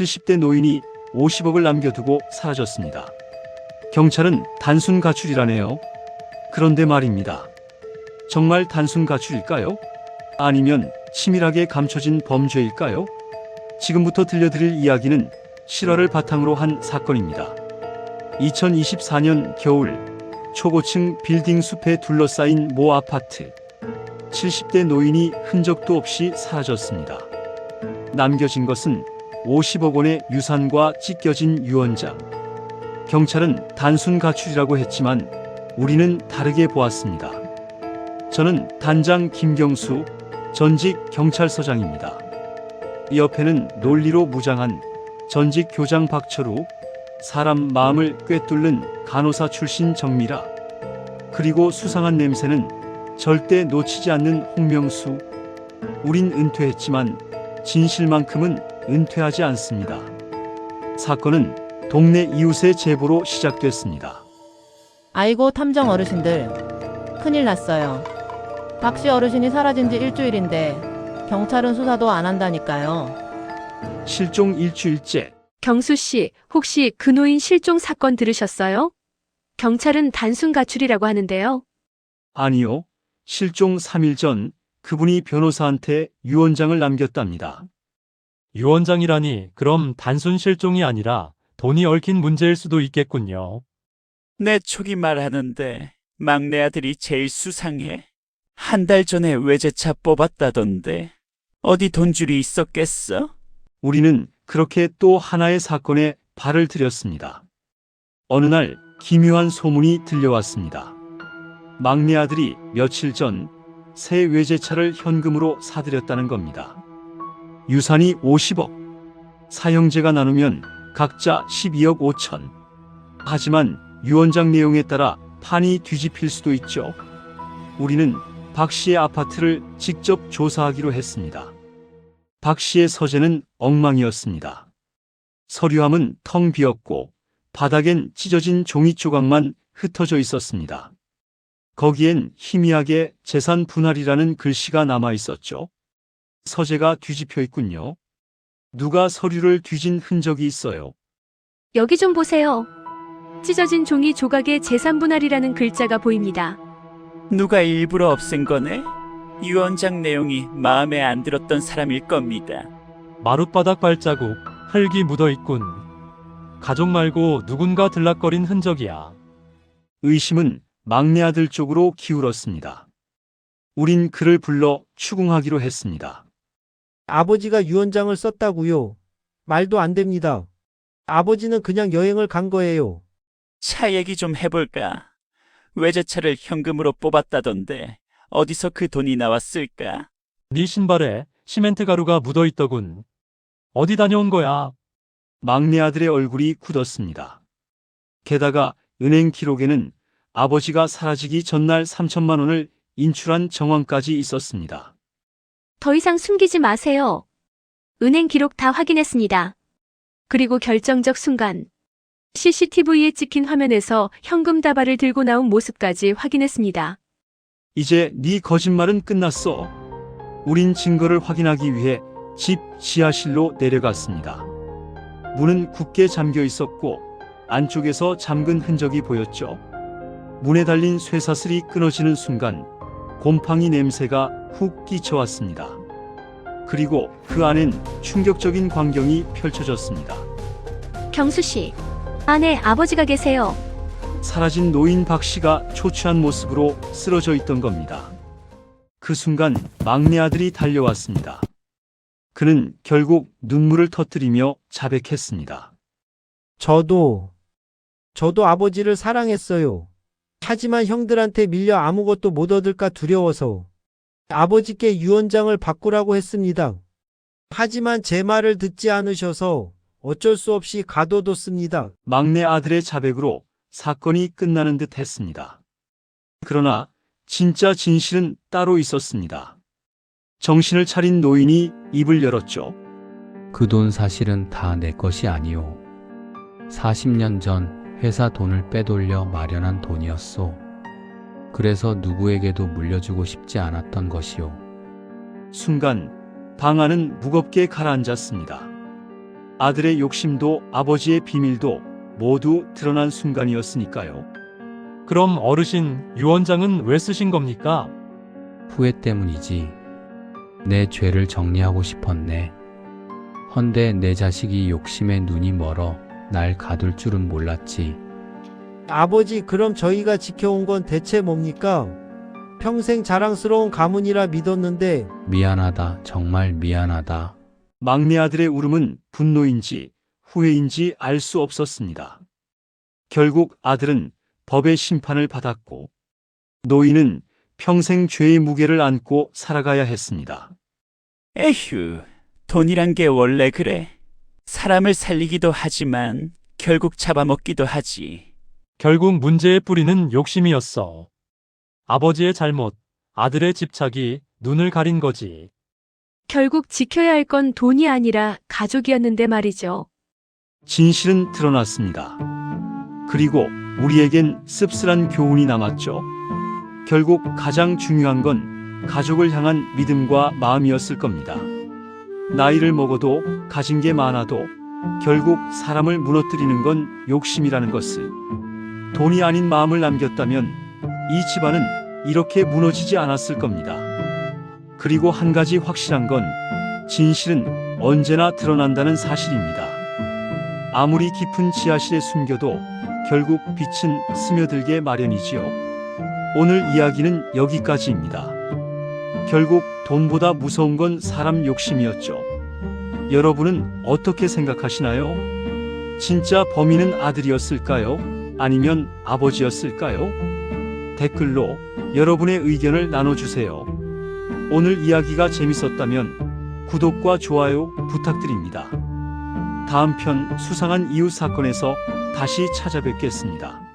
70대 노인이 50억을 남겨두고 사라졌습니다. 경찰은 단순 가출이라네요. 그런데 말입니다. 정말 단순 가출일까요? 아니면 치밀하게 감춰진 범죄일까요? 지금부터 들려드릴 이야기는 실화를 바탕으로 한 사건입니다. 2024년 겨울 초고층 빌딩 숲에 둘러싸인 모 아파트. 70대 노인이 흔적도 없이 사라졌습니다. 남겨진 것은 50억 원의 유산과 찢겨진 유언장. 경찰은 단순 가출이라고 했지만 우리는 다르게 보았습니다. 저는 단장 김경수 전직 경찰서장입니다. 옆에는 논리로 무장한 전직 교장 박철우, 사람 마음을 꿰뚫는 간호사 출신 정미라, 그리고 수상한 냄새는 절대 놓치지 않는 홍명수. 우린 은퇴했지만 진실만큼은 은퇴하지 않습니다. 사건은 동네 이웃의 제보로 시작됐습니다. 아이고 탐정 어르신들 큰일 났어요. 박씨 어르신이 사라진 지 일주일인데 경찰은 수사도 안 한다니까요. 실종 일주일째 경수 씨, 혹시 그 노인 실종 사건 들으셨어요? 경찰은 단순 가출이라고 하는데요. 아니요. 실종 3일 전 그분이 변호사한테 유언장을 남겼답니다. 유언장이라니 그럼 단순 실종이 아니라 돈이 얽힌 문제일 수도 있겠군요. 내 촉이 말하는데 막내 아들이 제일 수상해. 한 달 전에 외제차 뽑았다던데 어디 돈줄이 있었겠어? 우리는 그렇게 또 하나의 사건에 발을 들였습니다. 어느 날 기묘한 소문이 들려왔습니다. 막내 아들이 며칠 전 새 외제차를 현금으로 사들였다는 겁니다. 유산이 50억, 사형제가 나누면 각자 12억 5천. 하지만 유언장 내용에 따라 판이 뒤집힐 수도 있죠. 우리는 박 씨의 아파트를 직접 조사하기로 했습니다. 박 씨의 서재는 엉망이었습니다. 서류함은 텅 비었고 바닥엔 찢어진 종이 조각만 흩어져 있었습니다. 거기엔 희미하게 재산 분할이라는 글씨가 남아 있었죠. 서재가 뒤집혀 있군요. 누가 서류를 뒤진 흔적이 있어요. 여기 좀 보세요. 찢어진 종이 조각에 재산 분할이라는 글자가 보입니다. 누가 일부러 없앤 거네? 유언장 내용이 마음에 안 들었던 사람일 겁니다. 마룻바닥 발자국, 흙이 묻어 있군. 가족 말고 누군가 들락거린 흔적이야. 의심은 막내 아들 쪽으로 기울었습니다. 우린 그를 불러 추궁하기로 했습니다. 아버지가 유언장을 썼다고요. 말도 안 됩니다. 아버지는 그냥 여행을 간 거예요. 차 얘기 좀 해볼까? 외제차를 현금으로 뽑았다던데 어디서 그 돈이 나왔을까? 네 신발에 시멘트 가루가 묻어 있더군. 어디 다녀온 거야? 막내 아들의 얼굴이 굳었습니다. 게다가 은행 기록에는 아버지가 사라지기 전날 3천만 원을 인출한 정황까지 있었습니다. 더 이상 숨기지 마세요. 은행 기록 다 확인했습니다. 그리고 결정적 순간 CCTV에 찍힌 화면에서 현금 다발을 들고 나온 모습까지 확인했습니다. 이제 네 거짓말은 끝났어. 우린 증거를 확인하기 위해 집 지하실로 내려갔습니다. 문은 굳게 잠겨 있었고 안쪽에서 잠근 흔적이 보였죠. 문에 달린 쇠사슬이 끊어지는 순간 곰팡이 냄새가 훅 끼쳐왔습니다. 그리고 그 안엔 충격적인 광경이 펼쳐졌습니다. 경수 씨, 안에 아버지가 계세요. 사라진 노인 박 씨가 초췌한 모습으로 쓰러져 있던 겁니다. 그 순간 막내 아들이 달려왔습니다. 그는 결국 눈물을 터뜨리며 자백했습니다. 저도, 저도 아버지를 사랑했어요. 하지만 형들한테 밀려 아무것도 못 얻을까 두려워서 아버지께 유언장을 바꾸라고 했습니다. 하지만 제 말을 듣지 않으셔서 어쩔 수 없이 가둬뒀습니다. 막내 아들의 자백으로 사건이 끝나는 듯 했습니다. 그러나 진짜 진실은 따로 있었습니다. 정신을 차린 노인이 입을 열었죠. 그 돈 사실은 다 내 것이 아니오. 40년 전 회사 돈을 빼돌려 마련한 돈이었소. 그래서 누구에게도 물려주고 싶지 않았던 것이오. 순간 방 안은 무겁게 가라앉았습니다. 아들의 욕심도 아버지의 비밀도 모두 드러난 순간이었으니까요. 그럼 어르신 유언장은 왜 쓰신 겁니까? 후회 때문이지. 내 죄를 정리하고 싶었네. 헌데 내 자식이 욕심에 눈이 멀어 날 가둘 줄은 몰랐지. 아버지, 그럼 저희가 지켜온 건 대체 뭡니까? 평생 자랑스러운 가문이라 믿었는데 미안하다. 정말 미안하다. 막내 아들의 울음은 분노인지 후회인지 알 수 없었습니다. 결국 아들은 법의 심판을 받았고 노인은 평생 죄의 무게를 안고 살아가야 했습니다. 에휴, 돈이란 게 원래 그래. 사람을 살리기도 하지만 결국 잡아먹기도 하지. 결국 문제의 뿌리는 욕심이었어. 아버지의 잘못, 아들의 집착이 눈을 가린 거지. 결국 지켜야 할 건 돈이 아니라 가족이었는데 말이죠. 진실은 드러났습니다. 그리고 우리에겐 씁쓸한 교훈이 남았죠. 결국 가장 중요한 건 가족을 향한 믿음과 마음이었을 겁니다. 나이를 먹어도 가진 게 많아도 결국 사람을 무너뜨리는 건 욕심이라는 것을 돈이 아닌 마음을 남겼다면 이 집안은 이렇게 무너지지 않았을 겁니다. 그리고 한 가지 확실한 건 진실은 언제나 드러난다는 사실입니다. 아무리 깊은 지하실에 숨겨도 결국 빛은 스며들게 마련이지요. 오늘 이야기는 여기까지입니다. 결국 돈보다 무서운 건 사람 욕심이었죠. 여러분은 어떻게 생각하시나요? 진짜 범인은 아들이었을까요? 아니면 아버지였을까요? 댓글로 여러분의 의견을 나눠주세요. 오늘 이야기가 재밌었다면 구독과 좋아요 부탁드립니다. 다음 편 수상한 이웃 사건에서 다시 찾아뵙겠습니다.